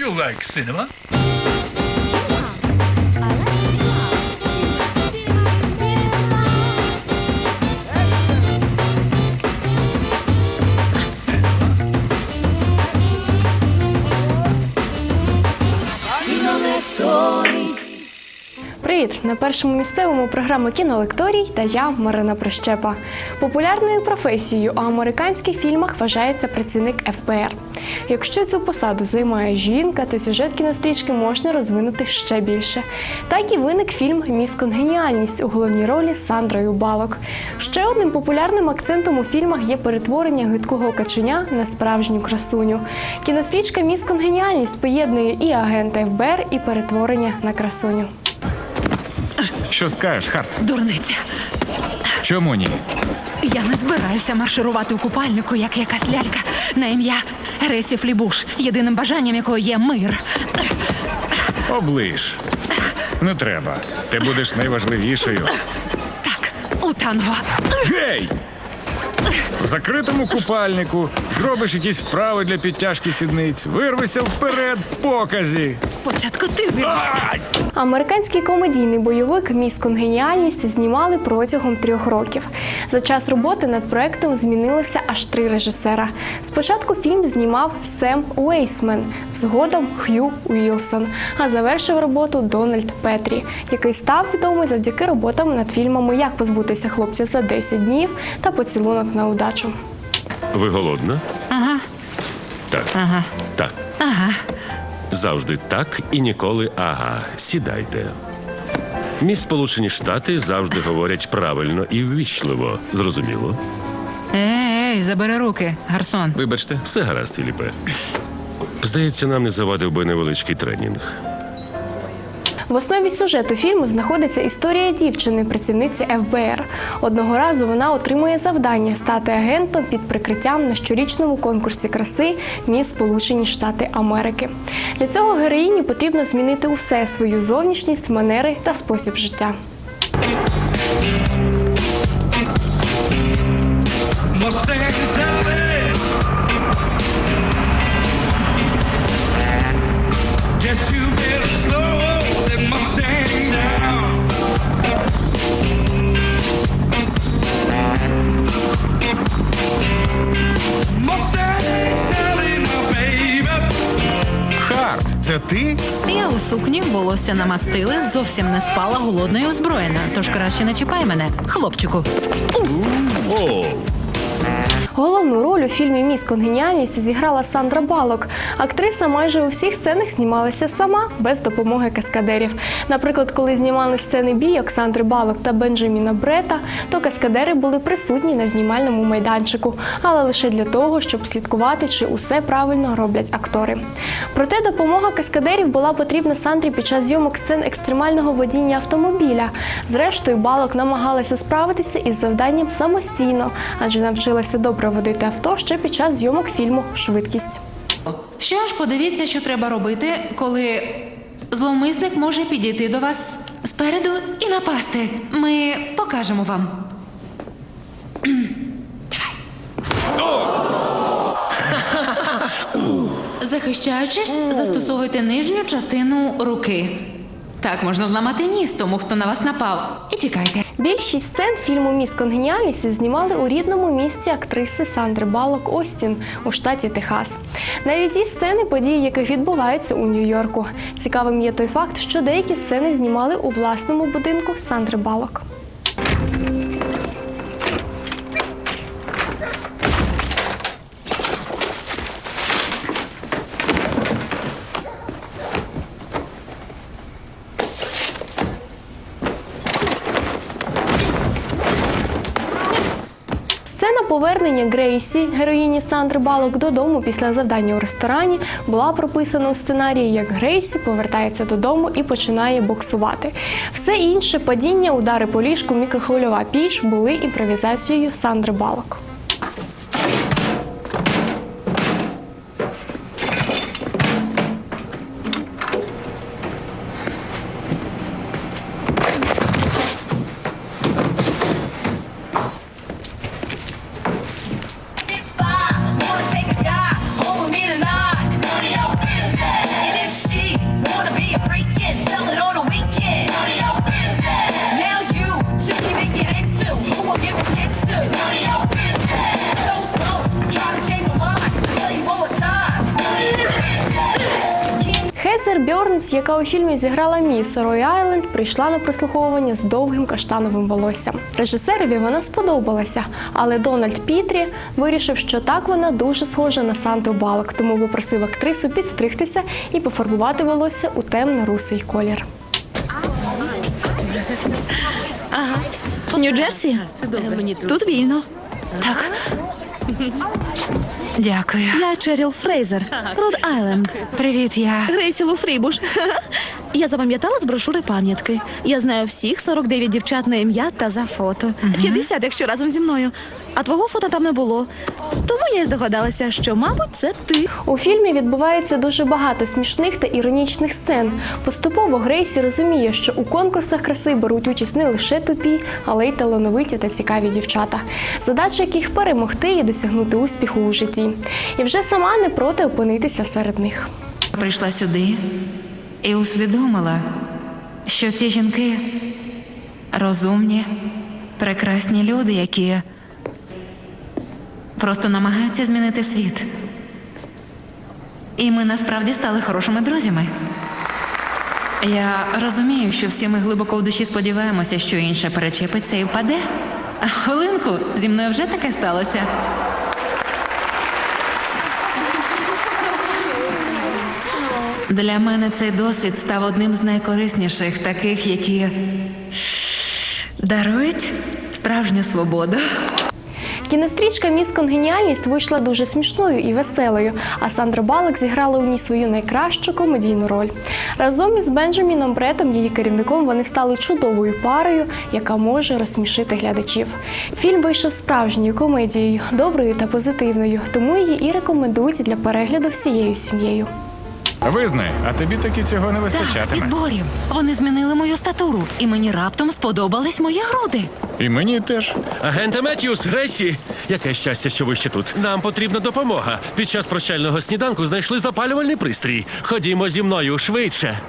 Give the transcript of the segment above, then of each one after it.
You like cinema? Привіт! На першому місцевому програма кінолекторій та я Марина Прищепа. Популярною професією у американських фільмах вважається працівник ФБР. Якщо цю посаду займає жінка, то сюжет кінострічки можна розвинути ще більше. Так і виник фільм Міс Конгеніальність у головній ролі Сандрою Балок. Ще одним популярним акцентом у фільмах є перетворення гидкого каченя на справжню красуню. Кінострічка Міс Конгеніальність поєднує і агента ФБР, і перетворення на красуню. Що скажеш, Харт? Дурниця. Чому ні? Я не збираюся марширувати у купальнику, як якась лялька на ім'я Ресі Флібуш, єдиним бажанням якого є мир. Оближ. Не треба. Ти будеш найважливішою. Так, у танго. Гей! В закритому купальнику зробиш якісь вправи для підтяжки сідниць, вирвися вперед показі. Спочатку ти вирости. Американський комедійний бойовик Міс Конгеніальність знімали протягом трьох років. За час роботи над проектом змінилося аж три режисера. Спочатку фільм знімав Сем Уейсмен, згодом Х'ю Уілсон, а завершив роботу Дональд Петрі, який став відомий завдяки роботам над фільмами Як позбутися хлопця за 10 днів та поцілунок на удачу. Ви голодна? Ага, Так. ага, Так. ага. Завжди так і ніколи ага. Сідайте. Міс Сполучені Штати завжди говорять правильно і ввічливо. Зрозуміло? Ей, ей, забери руки, гарсон. Вибачте. Все гаразд, Філіпе. Здається, нам не завадив би невеличкий тренінг. В основі сюжету фільму знаходиться історія дівчини, працівниці ФБР. Одного разу вона отримує завдання стати агентом під прикриттям на щорічному конкурсі краси Міс Сполучені Штати Америки. Для цього героїні потрібно змінити усе свою зовнішність, манери та спосіб життя. Ти? Я у сукні, волосся намастили, зовсім не спала голодна і озброєна. Тож краще не чіпай мене, хлопчику. О, Головну роль у фільмі Міс Конгеніальність зіграла Сандра Балок. Актриса майже у всіх сценах знімалася сама без допомоги каскадерів. Наприклад, коли знімали сцени бійок Сандри Балок та Бенджаміна Брета, то каскадери були присутні на знімальному майданчику, але лише для того, щоб слідкувати, чи усе правильно роблять актори. Проте допомога каскадерів була потрібна Сандрі під час зйомок сцен екстремального водіння автомобіля. Зрештою, балок намагалася справитися із завданням самостійно, адже навчилася добре водити авто ще під час зйомок фільму Швидкість. Що ж, подивіться, що треба робити, коли зловмисник може підійти до вас спереду і напасти. Ми покажемо вам. Захищаючись, застосовуйте нижню частину руки. Так можна зламати ніс тому, хто на вас напав. І тікайте. Більшість сцен фільму Міс Конгеніалісі знімали у рідному місті актриси Сандри Балок Остін у штаті Техас. Навіть ті сцени, події яких відбуваються у Нью-Йорку. Цікавим є той факт, що деякі сцени знімали у власному будинку Сандри Балок. Повернення Грейсі, героїні Сандри Балок, додому після завдання у ресторані була прописана у сценарії, як Грейсі повертається додому і починає боксувати. Все інше падіння, удари по ліжку, мікрохвильова піч були імпровізацією Сандри Балок. Яка у фільмі зіграла міс Рой Айленд, прийшла на прослуховування з довгим каштановим волоссям. Режисерові вона сподобалася, але Дональд Пітрі вирішив, що так вона дуже схожа на Сандру Балок, тому попросив актрису підстригтися і пофарбувати волосся у темно-русий колір. Нью-Джерсі? Тут вільно. Так. Дякую. Я Черіл Фрейзер, Род Айленд. Привіт, я. Грейсілу Фрібуш. Я запам'ятала з брошури пам'ятки. Я знаю всіх 49 дівчат на ім'я та за фото. 50, якщо разом зі мною. А твого фото там не було. Тому я й здогадалася, що, мабуть, це ти. У фільмі відбувається дуже багато смішних та іронічних сцен. Поступово Грейсі розуміє, що у конкурсах краси беруть участь не лише тупі, але й талановиті та цікаві дівчата, задача яких перемогти і досягнути успіху у житті. І вже сама не проти опинитися серед них. Прийшла сюди і усвідомила, що ці жінки розумні, прекрасні люди, які просто намагаються змінити світ. І ми насправді стали хорошими друзями. Я розумію, що всі ми глибоко в душі сподіваємося, що інша перечепиться і впаде. А хвилинку зі мною вже таке сталося. Для мене цей досвід став одним з найкорисніших, таких, які дарують справжню свободу. Кінострічка Міс Конгеніальність вийшла дуже смішною і веселою, а Сандра Балок зіграла у ній свою найкращу комедійну роль. Разом із Бенджаміном Бретом, її керівником, вони стали чудовою парою, яка може розсмішити глядачів. Фільм вийшов справжньою комедією, доброю та позитивною, тому її і рекомендують для перегляду всією сім'єю. Визнай, а тобі таки цього не Так, вистачатиме. відборів. Вони змінили мою статуру, і мені раптом сподобались мої груди. І мені теж. Агенте Меттіус, Грейсі, яке щастя, що ви ще тут. Нам потрібна допомога. Під час прощального сніданку знайшли запалювальний пристрій. Ходімо зі мною швидше.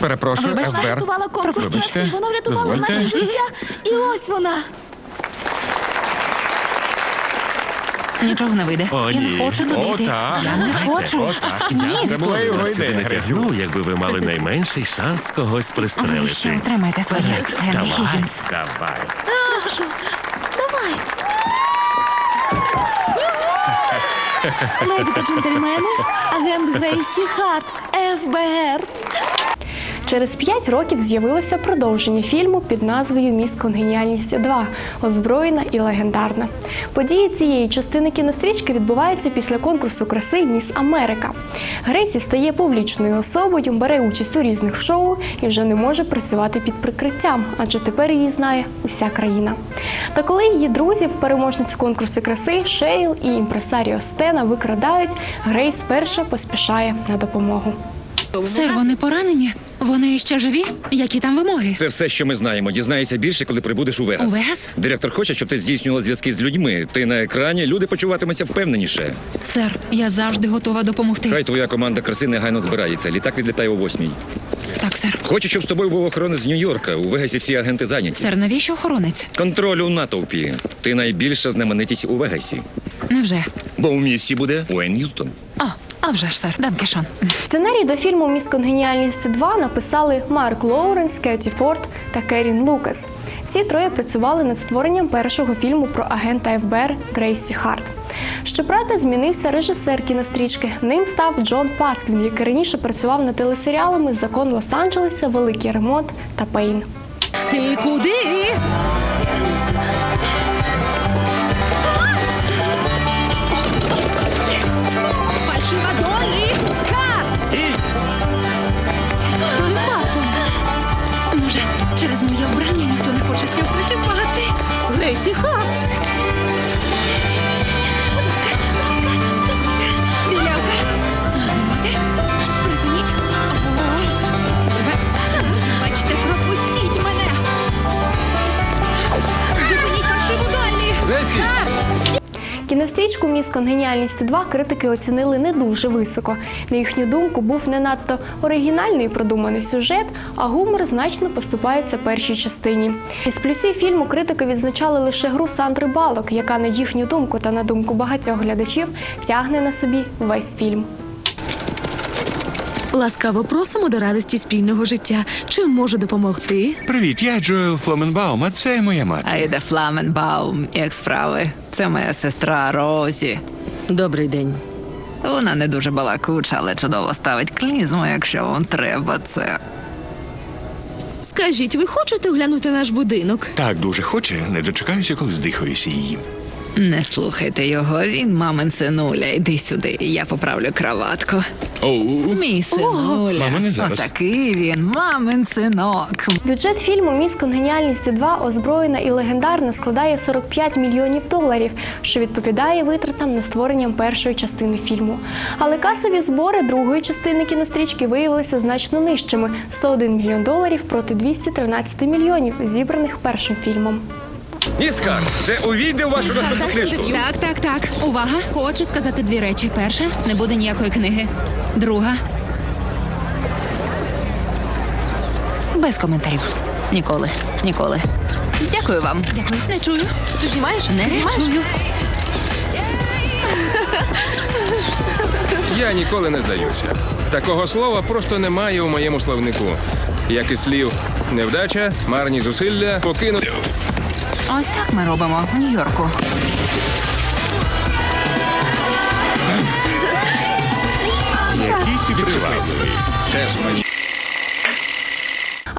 Перепрошую, Вибачте, ФБР. Врятувала конкурс Вибачте, краси, вона врятувала дозвольте. наше життя. І ось вона. Нічого не вийде. О, Я ні. не хочу туди О, йти. так. Я не хочу. Ні. Це була його ідея, не Грейсі. якби ви мали найменший шанс когось Ви пристрелити. ще отримайте своє, Генрі Давай, Хіггінс. давай. Прошу, давай. Леді та джентльмени, агент Грейсі Харт, ФБР. Через п'ять років з'явилося продовження фільму під назвою Міс Конгеніальність 2 озброєна і легендарна. Події цієї частини кінострічки відбуваються після конкурсу краси Міс Америка. Грейсі стає публічною особою, бере участь у різних шоу і вже не може працювати під прикриттям, адже тепер її знає уся країна. Та коли її друзів, переможниць конкурсу краси, Шеріл і імпресаріо Стена викрадають, Грейс перша поспішає на допомогу. Сер, вони поранені? Вони ще живі? Які там вимоги? Це все, що ми знаємо. Дізнаєшся більше, коли прибудеш у Вегас. У Вегас? Директор хоче, щоб ти здійснювала зв'язки з людьми. Ти на екрані, люди почуватимуться впевненіше. Сер, я завжди готова допомогти. Хай твоя команда краси негайно збирається. Літак відлітає о восьмій. Так, сер. Хочу, щоб з тобою був охоронець з Нью-Йорка. У Вегасі всі агенти зайняті. Сер, навіщо охоронець? Контроль у натовпі. Ти найбільша знаменитість у Вегасі. Невже? Бо у місті буде Уен Ньютон. О, а вже ж, сер, Данкешон. Сценарій до фільму Міс Конгеніальність 2 написали Марк Лоуренс, Кеті Форд та Керін Лукас. Всі троє працювали над створенням першого фільму про агента ФБР Грейсі Харт. Щоправда, змінився режисер кінострічки. Ним став Джон Пасквін, який раніше працював над телесеріалами Закон Лос-Анджелеса, Великий ремонт та Пейн. Ти куди? Кінострічку Міс Конгеніальність 2 критики оцінили не дуже високо. На їхню думку, був не надто оригінальний і продуманий сюжет, а гумор значно поступається першій частині. Із плюсів фільму критики відзначали лише гру Сандри Балок, яка на їхню думку та на думку багатьох глядачів тягне на собі весь фільм. Ласкаво просимо до радості спільного життя. Чим можу допомогти? Привіт, я Джоел Фламенбаум, а це моя мати. Айда Фламенбаум, як справи? Це моя сестра Розі. Добрий день. Вона не дуже балакуча, але чудово ставить клізму, якщо вам треба це. Скажіть, ви хочете оглянути наш будинок? Так дуже хоче, не дочекаюся, коли здихаюся її. Не слухайте його, він мамин синуля. Іди сюди, я поправлю краватку. Оу. Мій синуля. Мама, не зараз. Отакий він, мамин синок. Бюджет фільму Міс Конгеніальність 2 озброєна і легендарна складає 45 мільйонів доларів, що відповідає витратам на створення першої частини фільму. Але касові збори другої частини кінострічки виявилися значно нижчими 101 мільйон доларів проти 213 мільйонів, зібраних першим фільмом. Іскар, це увійде в вашу наступну книжку. Так, так, так. Увага! Хочу сказати дві речі. Перша не буде ніякої книги. Друга. Без коментарів. Ніколи, ніколи. Дякую вам. Дякую. Не чую. Ти знімаєш? Не Чую. Я ніколи не здаюся. Такого слова просто немає у моєму словнику. Як і слів невдача, марні зусилля, покинути. Ось так ми робимо в Нью-Йорку. Які ти привабливий. Теж мені.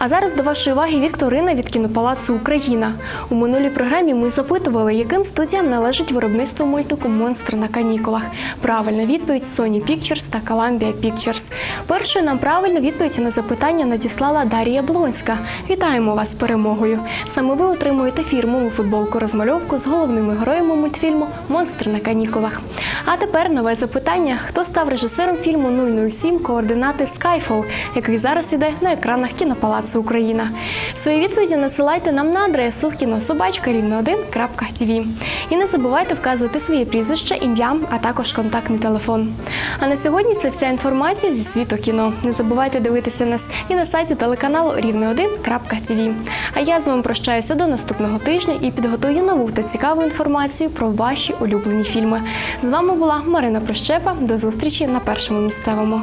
А зараз до вашої уваги Вікторина від кінопалацу Україна. У минулій програмі ми запитували, яким студіям належить виробництво мультику Монстр на канікулах. Правильна відповідь Sony Pictures та Columbia Pictures. Першою нам правильну відповідь на запитання надіслала Дарія Блонська. Вітаємо вас з перемогою. Саме ви отримуєте фірмову футболку розмальовку з головними героями мультфільму Монстр на канікулах. А тепер нове запитання: хто став режисером фільму 007 Координати Skyfall, який зараз іде на екранах кінопалацу Україна? Свої відповіді надсилайте нам на адресу кінособачка рівно 1.tv. І не забувайте вказувати своє прізвище, ім'я, а також контактний телефон. А на сьогодні це вся інформація зі світу кіно. Не забувайте дивитися нас і на сайті телеканалу рівне 1.tv. А я з вами прощаюся до наступного тижня і підготую нову та цікаву інформацію про ваші улюблені фільми. З вами була Марина Прощепа. До зустрічі на першому місцевому.